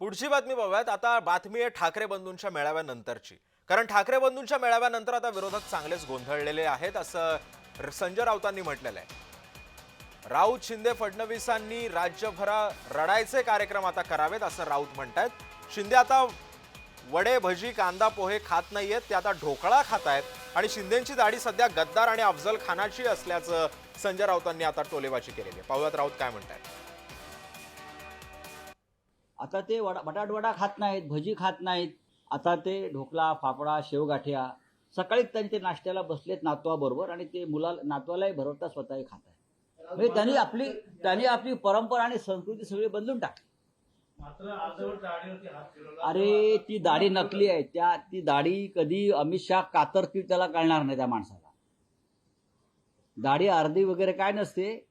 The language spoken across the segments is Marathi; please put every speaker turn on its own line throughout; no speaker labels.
पुढची बातमी बघूयात. आता बातमी आहे ठाकरे बंधूंच्या मेळाव्यानंतरची. कारण ठाकरे बंधूंच्या मेळाव्यानंतर आता विरोधक चांगलेच गोंधळलेले आहेत असं संजय राऊतांनी म्हटलेलं आहे. राऊत शिंदे फडणवीसांनी राज्यभरा रडायचे कार्यक्रम आता करावेत असं राऊत म्हणतायत. शिंदे आता वडे भजी कांदा पोहे खात नाहीयेत ते आता ढोकळा खात आहेत आणि शिंदेची दाढी सध्या गद्दार आणि अफजल खानाची असल्याचं संजय राऊतांनी आता टोलेबाजी केलेली आहे. पाहुयात राऊत काय म्हणतायत.
आता ते वडा बटाटवडा खात नाहीत भजी खात नाहीत. आता ते ढोकळा फाफडा शेवगाठ्या सकाळी त्यांचे नाश्त्याला बसलेत नातवाबरोबर आणि ते मुला नातवालाही भरवता स्वतःही खात आहे म्हणजे त्यांनी आपली त्यांनी आपली परंपरा आणि संस्कृती सगळी बदलून टाकली. अरे ती दाढी नकली आहे. त्या ती दाढी कधी अमित शहा कातरतील त्याला कळणार नाही त्या माणसाला. दाढी अर्धी वगैरे काय नसते.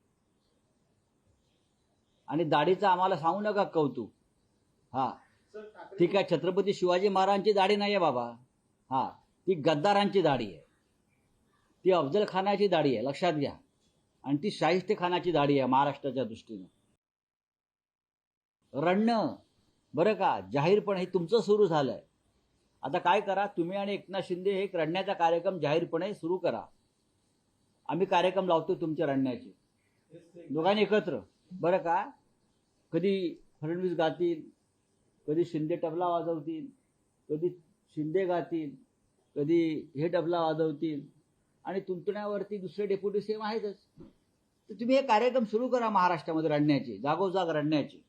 आणि दाढीचं आम्हाला सांगू नका कौतुक. हा. ठीक आहे छत्रपती शिवाजी महाराजांची दाढी नाही आहे बाबा. हा. ती गद्दारांची दाढी आहे. ती अफजल खानाची दाढी आहे. लक्षात घ्या. आणि ती शाहिस्ते खानाची दाढी आहे महाराष्ट्राच्या दृष्टीनं. रडणं. बरं का? जाहीरपणे हे तुमचं सुरू झालंय. आता काय करा? तुम्ही आणि एकनाथ शिंदे हे एक रडण्याचा कार्यक्रम जाहीरपणे सुरू करा. आम्ही कार्यक्रम लावतो तुमच्या रडण्याचे. दोघांनी एकत्र. बरं का? कधी फडणवीस गातील कधी शिंदे तबला वाजवतील कधी शिंदे गातील कधी हे तबला वाजवतील. आणि तुंतण्यावरती दुसरे डेप्युटी सेम आहेतच. तर तुम्ही हे कार्यक्रम सुरू करा महाराष्ट्रामध्ये रडण्याचे जागोजाग रडण्याचे.